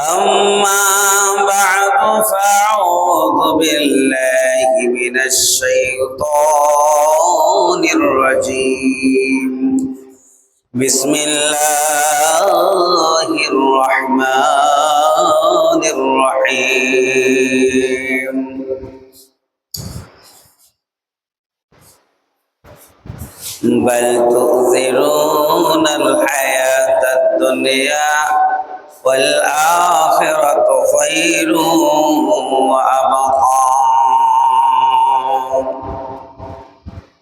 أما بعد فأعوذ بالله من الشيطان الرجيم. بسم الله الرحمن الرحيم. بل تؤثرون الحياة الدنيا. والآخرة خير وأبقى.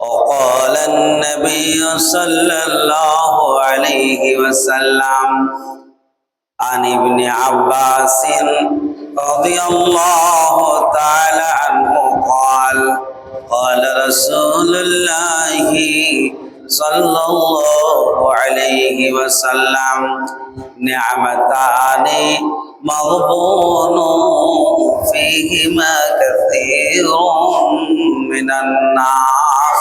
وقال النبي صلى الله عليه وسلم عن ابن عباس رضي الله تعالى عنه قال قال رسول الله صلى الله عليه وسلم. نعمتان مغبون فيهما كثير من الناس.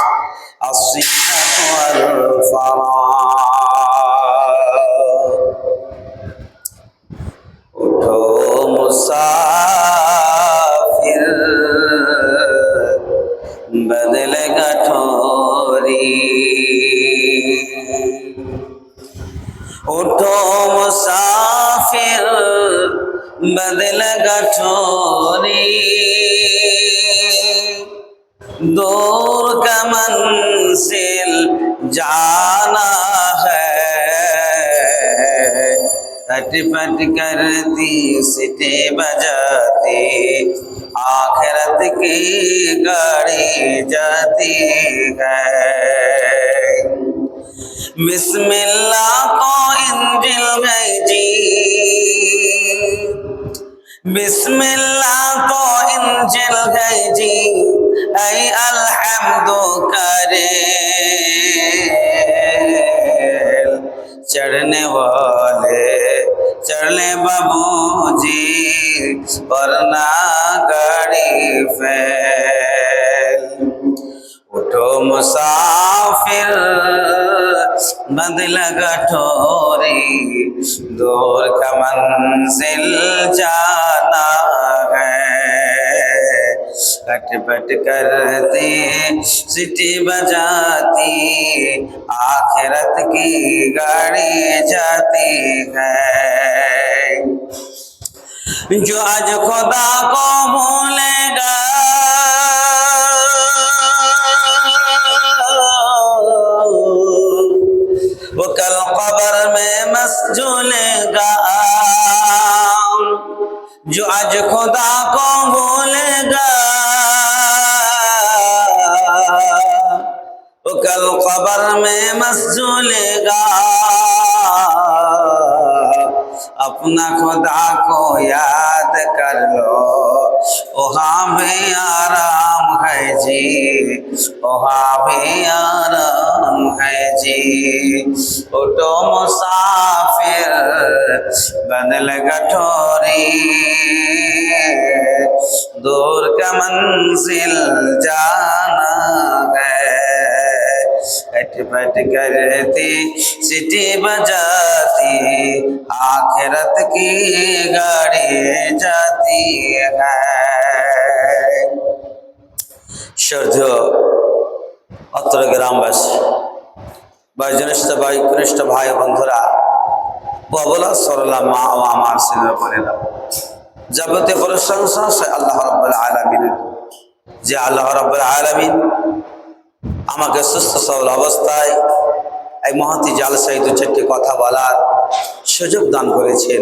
الصحة والفراغ مسافر بدل قطوري उठो मुसाफिर, बदल गठोरी दूर का मंसिल जाना है। तटपट करती सिटे बजाती, आखिरत की गाड़ी जाती है। बिस्मिल्लाह भेजी बिस्मिल्लाह को इंजिल भेजी ऐ अलहमदो करे चढ़ने वाले, चढ़ने बाबूजी वरना गाड़ी फैल। उठो मुसाफिर, बदल दूर का मंजिल जाना है खटपट करती सिटी बजाती आखिरत की गाड़ी जाती है जो आज खुदा को भूलेगा जो आज खुदा को भूलेगा वो कल कबर में मसजूलेगा अपना खुदा को याद कर लो वहाँ भी आराम है जी वहाँ भी आराम है जी उठो मुसाफिर बदल गठोरी दूर का मंजिल जाना है खटपट करती सिटी बजाती आखिरत की गाड़ी जाती है শ্রদ্ধেয় অত্র গ্রামবাসী বা জ্যেষ্ঠ ভাই কনিষ্ঠ ভাই বন্ধুরা ববলা সরলা মা ও আমার সিনিয়র বোনেরা। যাবতীয় প্রশংসা সে আল্লাহ রব্বুল আলমিনের যে আল্লাহ রব্বুল আলমিন আমাকে সুস্থ সবল অবস্থায় এই মহতি জালসাই দু চারটি কথা বলার সুযোগ দান করেছেন।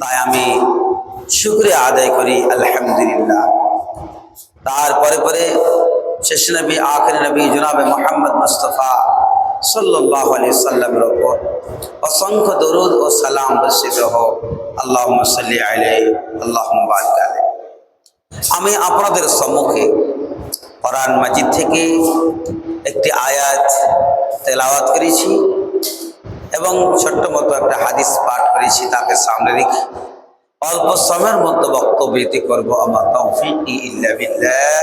তাই আমি শুক্রিয়া আদায় করি, আলহামদুলিল্লাহ। তারপরে পরে শেষ নবী, আখরি নবী জনাবে মোহাম্মদ মুস্তফা সাল্লাহ আলি সাল্লামের ওপর অসংখ্য দরুদ ও সালাম বর্ষিত হোক। আল্লাহ সাল্লি আলাই আল্লাহ আলাই আমি আপনাদের সম্মুখে কোরআন মাজিদ থেকে একটি আয়াত তেলাওয়াত করেছি এবং ছোট্ট মতো একটা হাদিস পাঠ করেছি, তাকে সামনে রেখে অল্প সময়ের মধ্যে বক্তব্যটি করব। আমার তৌফিক ইল্লা বিল্লাহ,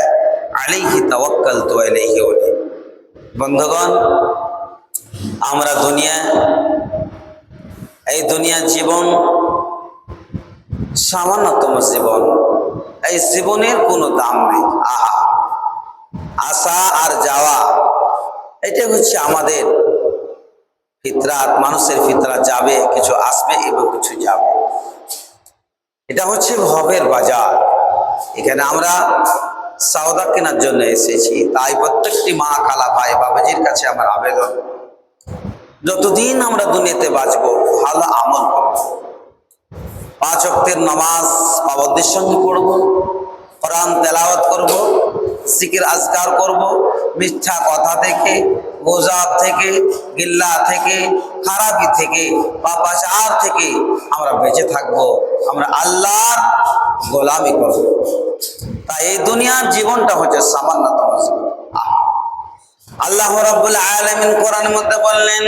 আলাইহি তাওয়াক্কালতু আলাইহি ওয়ালি বন্ধুগণ, আমরা দুনিয়া এই দুনিয়ার জীবন সামান্যতম জীবন। এই জীবনের কোনো দাম নেই। আহা। আসা আর যাওয়া এটা হচ্ছে আমাদের ফিতরাত। মানুষের ফিতরাত যাবে, কিছু আসবে এবং কিছু যাবে। এটা হচ্ছে ভবের বাজার। এখানে আমরা সওদা কেনার জন্য এসেছি। তাই প্রত্যেকটি মা কালা ভাই বাবাজির কাছে আমার আবেদন। যতদিন আমরা দুনিয়াতে বাঁচবো, ভালো আমল করব পাঁচ অক্টের নামাজ পাবদের সঙ্গে পড়ব, কোরআন তেলাওয়াত করব, জিকির আজকার করব, মিথ্যা কথা থেকে, গোজাব থেকে, গিল্লা থেকে, খারাপি থেকে, পাপাচার থেকে আমরা বেঁচে থাকব, আমরা আল্লাহর গোলামি করব তাই এই দুনিয়ার জীবনটা হচ্ছে সামান্যতম জীবন! আল্লাহ রাব্বুল আলামিন কোরআনের মধ্যে বললেন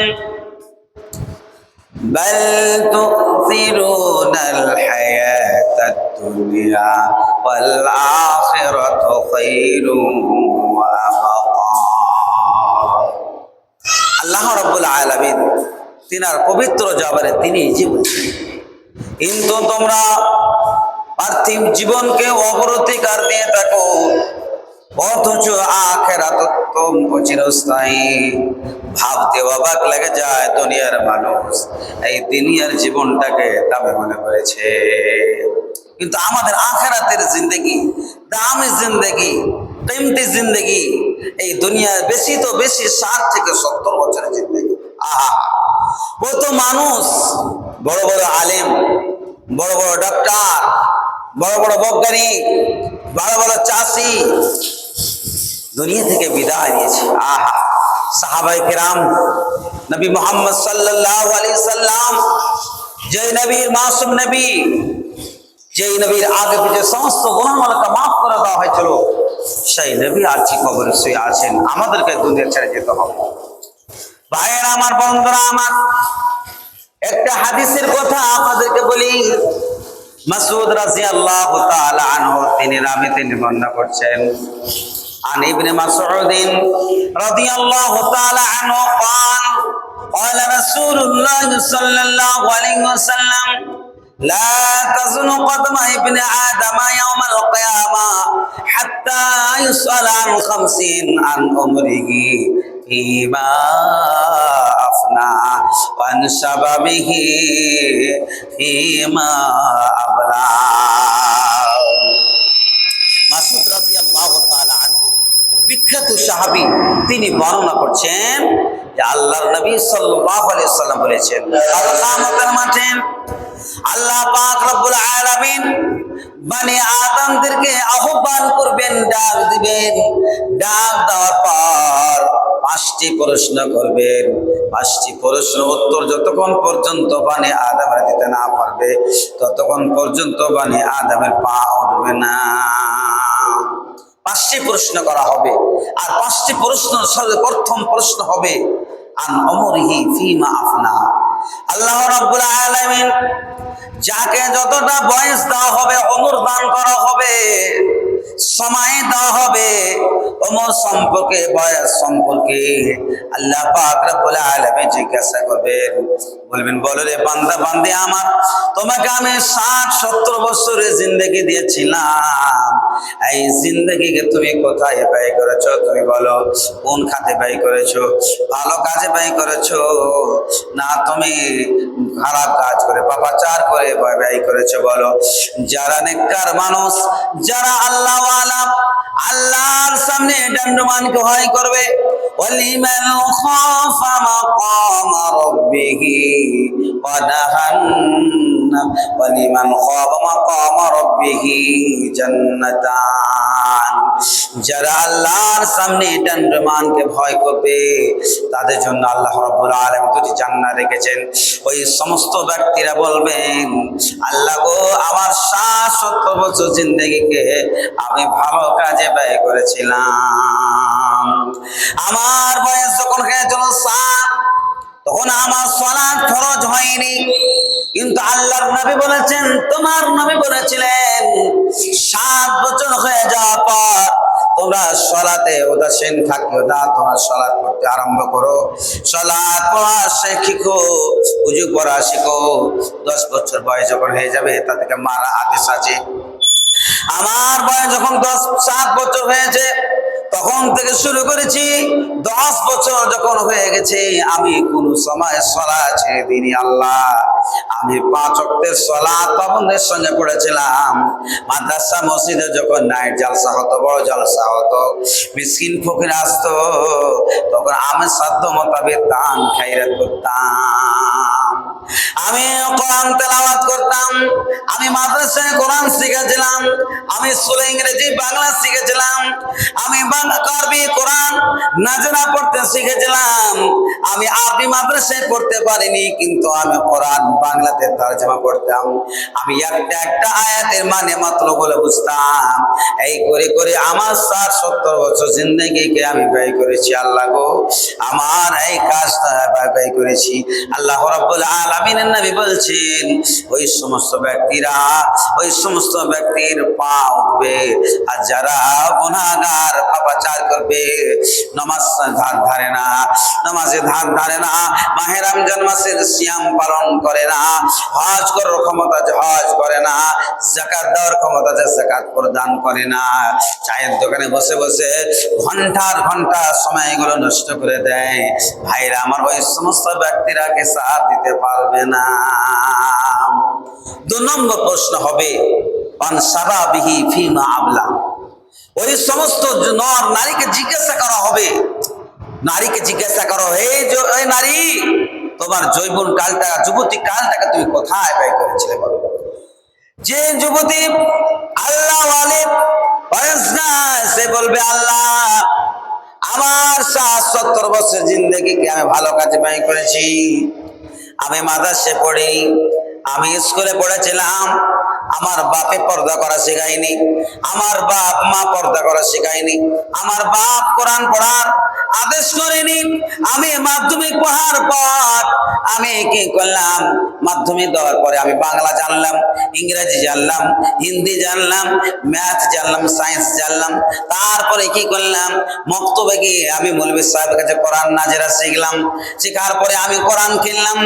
بل تؤثرون الحياة الدنيا والآخرة خير وأبقى আল্লাহ রাব্বুল আলামিন তিনার পবিত্র জবানে তিনি জীবন কিন্তু তোমরা পার্থিব জীবনকে অবরতিকার দিয়ে থাকো অথচ আখেরাত অত্যন্ত চিরস্থায়ী। ভাবতে অবাক লেগে যায় দুনিয়ার মানুষ। এই দুনিয়ার জীবনটাকে দামি মনে করেছে। কিন্তু আমাদের আখেরাতের জিন্দগি, দামি জিন্দগি, কিমতি জিন্দগি, এই দুনিয়ার বেশি তো বেশি ষাট থেকে সত্তর বছরের জিন্দগি। আহা! কত মানুষ, বড় বড় আলেম, বড় বড় ডাক্তার, বড় বড় বৈজ্ঞানিক, বড় বড় চাষি দুনিয়া থেকে বিদায় নিয়েছে। আহা সাহাবাই কেরাম, নবী মোহাম্মদ সাল্লাল্লাহু আলাইহি সাল্লাম যে নবীর মাসুম নবী, যেই নবীর আগে পিছে সমস্ত গুণামালকে মাফ করে দেওয়া হয়েছিল, সেই নবী আজকে কবরে শুয়ে আছেন? আমাদেরকে দুনিয়া ছেড়ে যেতে হবে। ভাইয়েরা, আমার বন্ধুরা, আমার একটা হাদিসের কথা আপনাদেরকে বলি। মাসুদ তাআলা আনহু, তিনি রামে তিনি বর্ণনা করছেন। عن ابن مسعود رضي الله تعالى عنه قال قال رسول الله صلى الله عليه وسلم لا تزن قدم ابن آدم يوم القيامة حتى يسأل عن خمسين عن عمره فيما أفنى وعن شبابه فيما أبلى বিখ্যাত সাহাবী তিনি বর্ণনা করছেন যে আল্লাহর নবী সাল্লাল্লাহু সাল্লাম বলেছেন মাঠে আল্লাহ পাক রব্বুল আলামিন মানে আদমদেরকে আহ্বান করবেন, ডাক দিবেন। ডাক দেওয়ার পর পাঁচটি প্রশ্ন করবেন। পাঁচটি প্রশ্ন উত্তর যতক্ষণ পর্যন্ত বানে আদামের দিতে না পারবে, ততক্ষণ পর্যন্ত বানে আদামের পা উঠবে না। পাঁচটি প্রশ্ন করা হবে। আর পাঁচটি প্রশ্ন সাথে প্রথম প্রশ্ন হবে যাকে যতটা বয়স দেওয়া হবে, অমর দান করা হবে। সময় দেওয়া হবে। অমর সম্পর্কে, বয়স সম্পর্কে আল্লাহ পাক রব্বুল আলামিন জিজ্ঞাসা করবেন। বলবেন, বলো রে বান্দা, বান্দি আমার, তোমাকে আমি ষাট, সত্তর বছরের জিন্দগি দিয়েছিলাম। এই জিন্দগিকে তুমি কোথায় ব্যয় করেছ? তুমি বলো, কোন খাতে ব্যয় করেছ? ভালো কাজে ব্যয় করেছ? না, তুমি খারাপ কাজ করে, পাপাচার করে ব্যয় করেছ? বলো, যারা নেককার মানুষ, যারা আল্লাহ তাআলা আল্লাহর সামনে দণ্ডমানকে ভয় করবে। ওয়ালিমান খাফা মাকাম রাব্বিহি ওয়া নাহান ওয়ালিমান খাফা মাকাম রাব্বিহি জান্নাতান। সম্মান যারা আল্লাহর সামনে দণ্ডমানকে ভয় করবে, তাদের জন্য আল্লাহ রব্বুল আলম দুটি জান্না রেখেছেন। ওই সমস্ত ব্যক্তিরা বলবেন, আল্লাহ গো, আমার সাত সত্তর বছর জিন্দগিকে আমি ভালো কাজে ব্যয় করেছিলাম। আমার বয়স যখন হয়ে চলো তখন আমার সলাদ খরচ হয়নি। কিন্তু আল্লাহর নবী বলেছেন, তোমার নবী বলেছিলেন, সাত বছর হয়ে যাওয়ার পর তোমরা সলাতে উদাসীন থাকিও না, তোমরা সলাৎ করতে আরম্ভ করো। সলাৎ পড়া শিখো, উজু পড়া শিখো। দশ বছর বয়স যখন হয়ে যাবে তা থেকে মারা আদেশ আছে আমার বয়স যখন দশ, সাত বছর হয়েছে তখন থেকে শুরু করেছি। দশ বছর যখন হয়ে গেছে, আমি কোন সময় সলা ছেড়ে দিনি আল্লাহ। আমি পাঁচ অক্টের সলা পাবনদের সঙ্গে পড়েছিলাম। মাদ্রাসা, মসজিদে যখন নাইট জালসা হতো, বড় জালসা হতো মিসকিন ফকির আসতো, তখন আমি সাধ্য মোতাবেক দান খাইরাত করতাম। আমি কোরআন তেলাওয়াত করতাম। আমি মাদ্রাসায় কোরআন শিখেছিলাম। আমি স্কুলে ইংরেজি, বাংলা শিখেছিলাম। আমি মানে আল্লাহ গো। আমার এই কাজটা ব্যয় করেছি। আল্লাহ রব্বুল আলামিনের বলছেন, ওই সমস্ত ব্যক্তিরা, ওই সমস্ত ব্যক্তির পা উঠবে। আর যারা গুনাহগার পাপাচার করবে। নমাজ ধার ধারে না, নামাজে ধার ধারে না মাহে রমজান মাসের সিয়াম পালন করে না, হজ করার ক্ষমতা আছে হজ করে না, জাকাত দেওয়ার ক্ষমতা আছে জাকাত প্রদান করে না। চায়ের দোকানে বসে বসে ঘণ্টার ঘণ্টা সময়গুলো নষ্ট করে দেয়। ভাইরা আমার ওই সমস্ত ব্যক্তিরা কে সাথ দিতে পারবে না। দু নম্বর প্রশ্ন হবে অন সাবাবিহি ফিমা আবলা। ওই সমস্ত নর, নারীকে জিজ্ঞাসা করা হবে। নারীকে জিজ্ঞাসা করো এই নারী, তোমার জৈবন কালটা, যুবতী কালটাকে তুমি কোথায় ব্যয় করেছিলে বলো? যে যুবতী আল্লাহ সে বলবে, আল্লাহ, আমার ষাট সত্তর বছর জিন্দগিকে আমি ভালো কাজে ব্যয় করেছি। আমি মাদ্রাসে পড়ি, আমি স্কুলে পড়েছিলাম আমার বাপে পর্দা করা শেখায়নি, আমার বাপ মা পর্দা করা শেখায়নি, আমার বাপ কোরআন পড়ার আদেশ করেনি আমি মাধ্যমিক পড়ার পর আমি কি করলাম? মাধ্যমিক দেওয়ার পরে আমি বাংলা জানলাম, ইংরেজি জানলাম, হিন্দি জানলাম, ম্যাথ জানলাম, সায়েন্স জানলাম। তারপরে কি করলাম? মক্তবে গিয়ে আমি মৌলবী সাহেবের কাছে কোরআন নাজেরা শিখলাম। শেখার পরে আমি কোরআন কিনলাম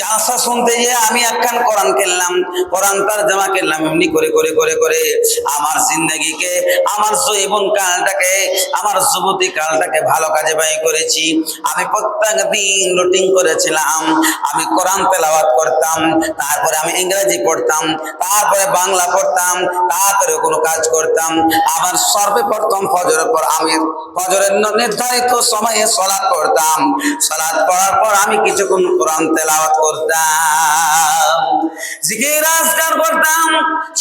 জালসা শুনতে গিয়ে আমি একখান কোরআন কিনলাম কোরআন তার জামা কিনলাম এমনি করে করে করে করে। আমার জিন্দগিকে, আমার জীবন কালটাকে, আমার যুবতী কালটাকে ভালো কাজে ব্যয় করেছি। আমি প্রত্যেক দিন রুটিন করেছিলাম। আমি কোরআন তেলাওয়াত করতাম, তারপরে আমি ইংরেজি পড়তাম, তারপরে বাংলা পড়তাম, তারপরে কোনো কাজ করতাম। আমার সর্বপ্রথম ফজরের পর আমি ফজরের নির্ধারিত সময়ে সলাৎ করতাম সলাৎ পড়ার পর আমি কিছুক্ষণ কোরআন তেলাওয়াত করতাম। জিকির, আজকার করতাম,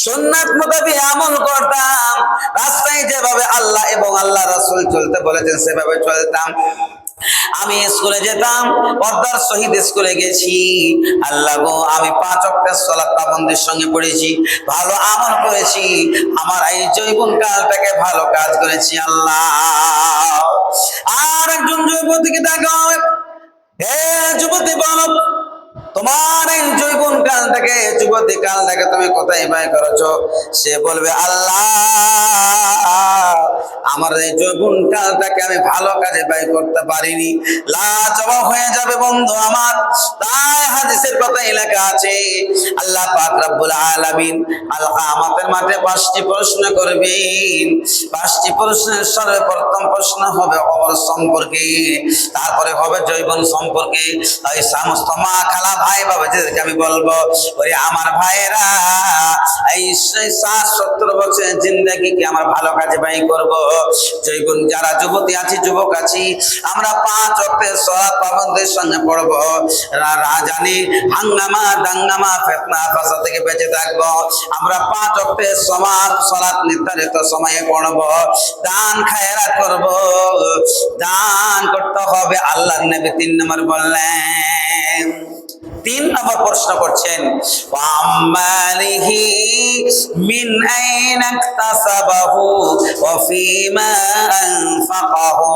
সুন্নাত মোতাবেক আমল করতাম। রাস্তায় যেভাবে আল্লাহ এবং আল্লাহ রাসূল চলতে বলেছেন, সেভাবে চলতাম। আমি স্কুলে যেতাম পর্দার শহীদ স্কুলে গেছি। আল্লাহ গো, আমি পাঁচ অক্টের সলাৎ পাবন্দের সঙ্গে পড়েছি, ভালো আমল করেছি। আমার এই জৈবন কালটাকে ভালো কাজ করেছি, আল্লাহ। আর একজন যুবতীকে দেখা যুবতী বলো তোমার এই কাল থেকে যুবতী কাল থেকে তুমি কোথায় সে বলবে, আল্লাহ, আমার এই কালটাকে আমি ভালো কাজে ব্যয় করতে পারিনি। লাজবাব হয়ে যাবে বন্ধু আমার। তাই হাদিসের কথা এলাকা আছে, আল্লাহ পাক রব্বুল আলামিন আল কিয়ামতের মাঠে পাঁচটি প্রশ্ন করবেন। পাঁচটি প্রশ্নের সর্বপ্রথম প্রশ্ন হবে অমর সম্পর্কে, তারপরে হবে জৈবন সম্পর্কে। এই সমস্ত মা খালা ভাই বাবা যেদেরকে আমি বলব ওরে আমার ভাইয়েরা, এই ষাট সত্তর বছর জিন্দগি কি আমার ভালো কাজে ব্যয় করব। জৈবন যারা যুবতী আছি, যুবক আছি, আমরা পাঁচ অক্টের সলাৎ পাবনদের সঙ্গে পড়ব। রাজানি, হাঙ্গামা, দাঙ্গামা, ফেতনা, ফাসা থেকে বেঁচে থাকব। আমরা পাঁচ অক্টের সমাজ, সলাৎ নির্ধারিত সময়ে পড়ব। দান খায়রাত করব। দান করতে হবে আল্লাহ নবী তিন নম্বর বললেন। তিন নম্বর প্রশ্ন করছেন আমালিহি মিন আইনা ইকতাসাবাহু ওয়া ফিমা আনফাকাহু?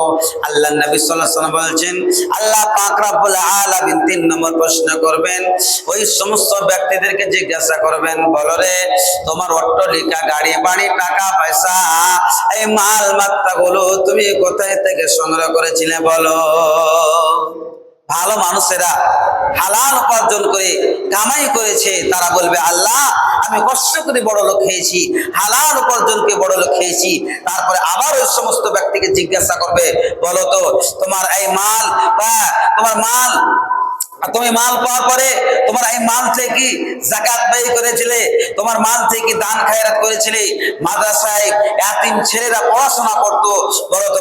আল্লাহ নবী সাল্লাল্লাহু বলছেন, আল্লাহ পাক রব্বুল আলামিন তিন নম্বর প্রশ্ন করবেন, ওই সমস্ত ব্যক্তিদেরকে জিজ্ঞাসা করবেন, বলো রে, তোমার অট্টলিকা, গাড়ি, বাড়ি, টাকা, পয়সা, এই মাল মাত্রা মাত্রাগুলো তুমি কোথায় থেকে সংগ্রহ করেছিলে বলো? ভালো মানুষেরা হালাল উপার্জন করে কামাই করেছে, তারা বলবে, আল্লাহ, আমি কষ্ট করে বড় লোক খেয়েছি হালাল উপার্জনকে বড় লোক খেয়েছি তারপরে আবার ওই সমস্ত ব্যক্তিকে জিজ্ঞাসা করবে, বলো তো, তোমার এই মাল বা তোমার মাল তুমি মাল পাওয়ার পরে তোমার এই মাল থেকে জাকাত ব্যয় করেছিলে, তোমার মাল থেকে দান খায়রাত করেছিলে। মাদ্রাসায় এতিম ছেলেরা পড়াশোনা করতো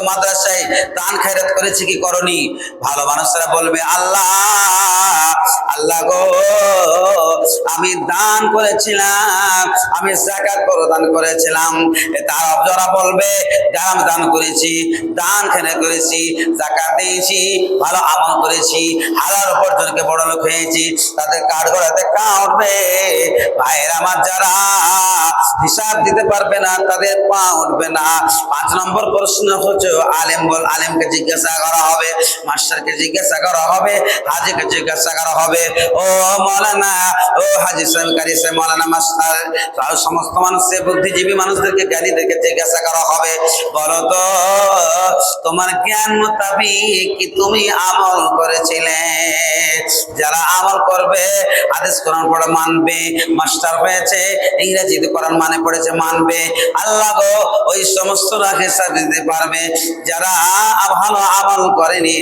মাদ্রাসায় দান খায়রাত কি করনি? ভালো মানুষরা বলবে, আল্লাহ আল্লাহ গো, আমি দান করেছিলাম, আমি জাকাত প্রদান করেছিলাম। তারা যারা বলবে, যারা দান করেছি, দান খেলে করেছি জাকাত দিয়েছি, ভালো আমল করেছি, হালাল উপার্জনকে বড় লোক হয়েছি, তাদের কাঠ গড়াতে কা উঠবে ভাইয়ের আমার যারা হিসাব দিতে পারবে না, তাদের পা উঠবে না। পাঁচ নম্বর প্রশ্ন হচ্ছে, আলেম বল, আলেমকে জিজ্ঞাসা করা হবে, মাস্টারকে জিজ্ঞাসা করা হবে, হাজিকে জিজ্ঞাসা করা হবে। ও মৌলানা, ও হাজি সাহেব কারি সাহেব, মৌলানা মাস্টার সমস্ত মানুষের বুদ্ধিজীবী মানুষদেরকে, জ্ঞানীদেরকে জিজ্ঞাসা করা হবে। বলো তো, তোমার জ্ঞান মোতাবিক কি তুমি আমল করেছিলে? যারা আমল করবে আদেশ কোরআন পড়ে মানবে, মাস্টার হয়েছে ইংরেজিতে কোরআন মানে পড়েছে মানবে। আল্লাহ গো, ওই সমস্ত হিসাব দিতে পারবে। যারা ভালো আমল করেনি,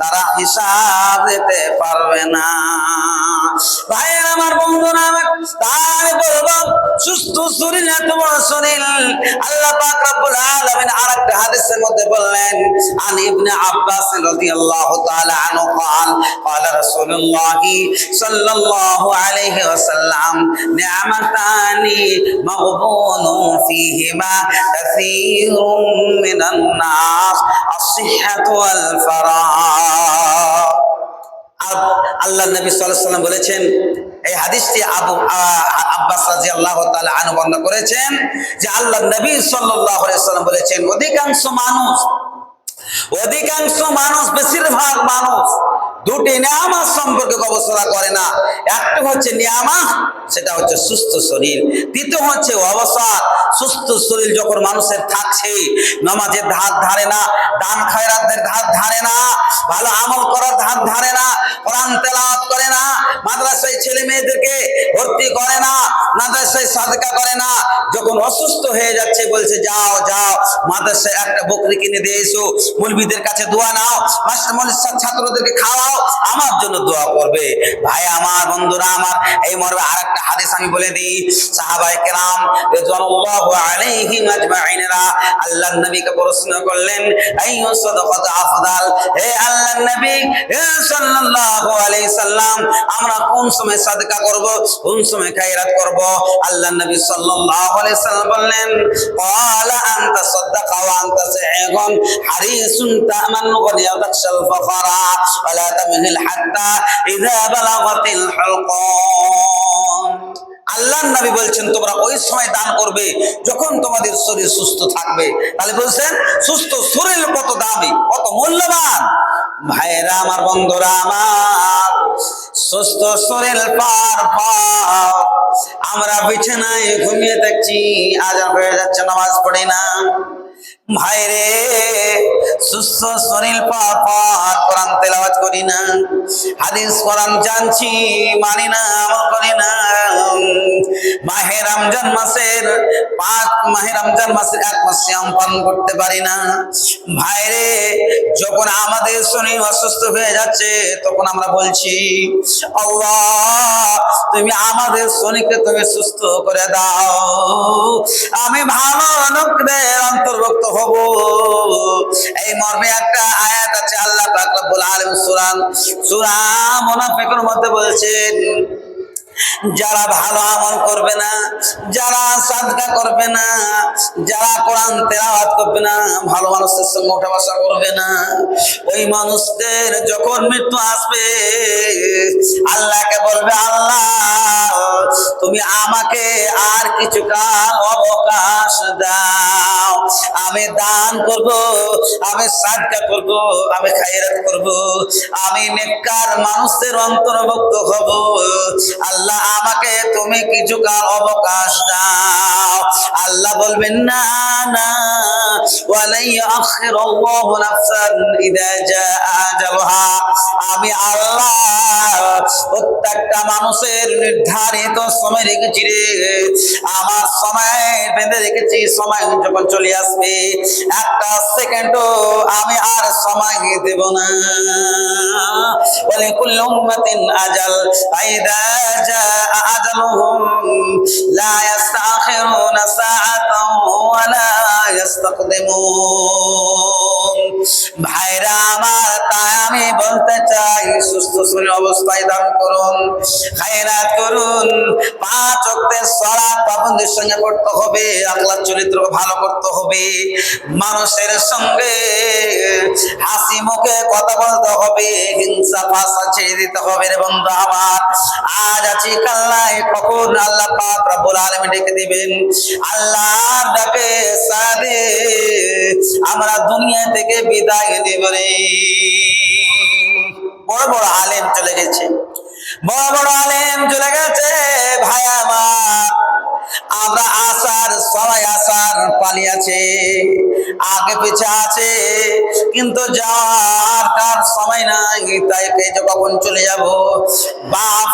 তারা হিসাব দিতে পারবে না। ভাইয়ের আমার বন্ধুরা তাই বলব সুস্থ শরীর এত শরীর। আল্লাহ পাক রব্বুল আন ইবনে আব্বাস রাদিয়াল্লাহু তাআলা আনহু قال قال رسول الله صلى الله عليه وسلم نعمتان مغبون فيهما كثير من الناس الصحة والفراغ আব- আল্লাহ নবী সাল্লাল্লাহু সাল্লাম বলেছেন এই হাদিসটি আবু আ- আব্বাস রাদিয়াল্লাহু তাআলা আনহু বর্ণনা করেছেন যে আল্লাহ নবী সাল্লাল্লাহু আলাইহি সাল্লাম বলেছেন অধিকাংশ মানুষ অধিকাংশ মানুষ বেশিরভাগ মানুষ দুটি নিয়ামা সম্পর্কে গবেষণা করে না। একটা হচ্ছে নিয়ামা সেটা হচ্ছে সুস্থ শরীর। দ্বিতীয় হচ্ছে অবসর। সুস্থ শরীর যখন মানুষের থাকছে, নামাজের ধার ধারে না, দান খয়রাতের ধার ধারে না, ভালো আমল করার ধার ধারে না, কোরআন তেলাওয়াত করে না, মাদ্রাসায় ছেলে মেয়েদেরকে ভর্তি করে না, মাদ্রাসায় সাদকা করে না, যখন অসুস্থ হয়ে যাচ্ছে, বলছে, যাও যাও, মাদ্রাসায় একটা বকরি কিনে দিয়ে এসো মুলবিদের কাছে দোয়া নাও, মাস্টার মৌলিক ছাত্রদেরকে খাওয়াও, আমার জন্য দোয়া করবে। ভাই, আমার বন্ধুরা, আমার, এই মর্মে আর একটা আমি বলে দিই, সাহাবায়ে কেরাম রিজওয়ানুল্লাহু আলাইহিম আজমাইনরা আল্লাহর নবীকে প্রশ্ন করলেন আইয়ু সাদাকাত আফদাল? হে আল্লাহর নবী, হে সাল্লাম, আমরা কোন সময় সাদকা করব, কোন সময় খায়রাত করব? আল্লাহর নবী সাল্লাল্লাহু বললেন, ক্বালা আল্লাহ নবী বলছেন, তোমরা ওই সময় দান করবে যখন তোমাদের শরীর সুস্থ থাকবে। তাহলে বলছেন, সুস্থ শরীর কত দামি, কত মূল্যবান। ভাইরা, আমার বন্ধুরা, আমার সুস্থ শরীর পার আমরা বিছানায় ঘুমিয়ে থাকছি আর হয়ে যাচ্ছে, নামাজ পড়ি না। ভাইরে, সুস্থ কোরআন তেলাওয়াত করি না। হাদিস কোরআন জানছি, মানি না, আমল করি না। মাহে রমজান মাসের পাঁচ, মাহে রমজান মাসের এক করতে পারি না। ভাইরে, যখন আমাদের শরীর অসুস্থ হয়ে যাচ্ছে, তখন আমরা বলছি, আল্লাহ, তুমি আমাদের শরীরকে তুমি সুস্থ করে দাও। আমি ভালো লোকদের অন্তর্ভুক্ত হব এই মর্মে একটা আয়াত আছে, আল্লাহ পাক রব্বুল আলামিন সূরা সূরা মুনাফিকুর মধ্যে বলছেন, যারা ভালো আমল করবে না, যারা সাদকা করবে না, যারা কোরআন তেলাওয়াত করবে না, ভালো মানুষদের সঙ্গে ওঠা বসা করবে না, ওই মানুষদের যখন মৃত্যু আসবে, আল্লাহকে বলবে, আল্লাহ তুমি আমাকে আর কিছু কাল অবকাশ দাও। আমি দান করব, আমি সাদকা করব, আমি খায়রাত করব, আমি নেককার মানুষদের অন্তর্ভুক্ত হব। আল্লাহ আমাকে তুমি কিছু কাল অবকাশ দাও। আল্লাহ বলবেন, না না আমি আল্লাহ প্রত্যেকটা মানুষের নির্ধারিত সময় রেখেছি রে। আমার সময় বেঁধে রেখেছি, সময় যখন চলে আসবে, একটা সেকেন্ডও আমি আর সময় দেব না। বলে, কুল্লু উম্মাতিন আজাল, ফাইদা জাআ আজালুহুম, লা ইস্তাখিরুনা সাআতাও ওয়া ভাইরা আমি বলতে চাই, সুস্থ শরীর অবস্থায় দান করুন পাঁচ করতে হবে আল্লাহ চরিত্র ভালো করতে হবে, মানুষের সঙ্গে হাসি মুখে কথা বলতে হবে, হিংসা ভাষা ছেড়ে দিতে হবে রে বন্ধু আমার। আজ আছি কাল্লাই কখন আল্লাহ ডেকে দিবেন। আল্লাহর ডাকে সাদে আমরা দুনিয়া থেকে বিদায় নেব রে। বড় বড় আলেম চলে গেছে। বড় বড় আলেম চলে গেছে। ভাই আমার, আমরা আসার সবাই আসার পালি আছে, আগে পিছে আছে, কিন্তু যাওয়ার তার সময় নাই, তাই কে কখন চলে যাব? বাপ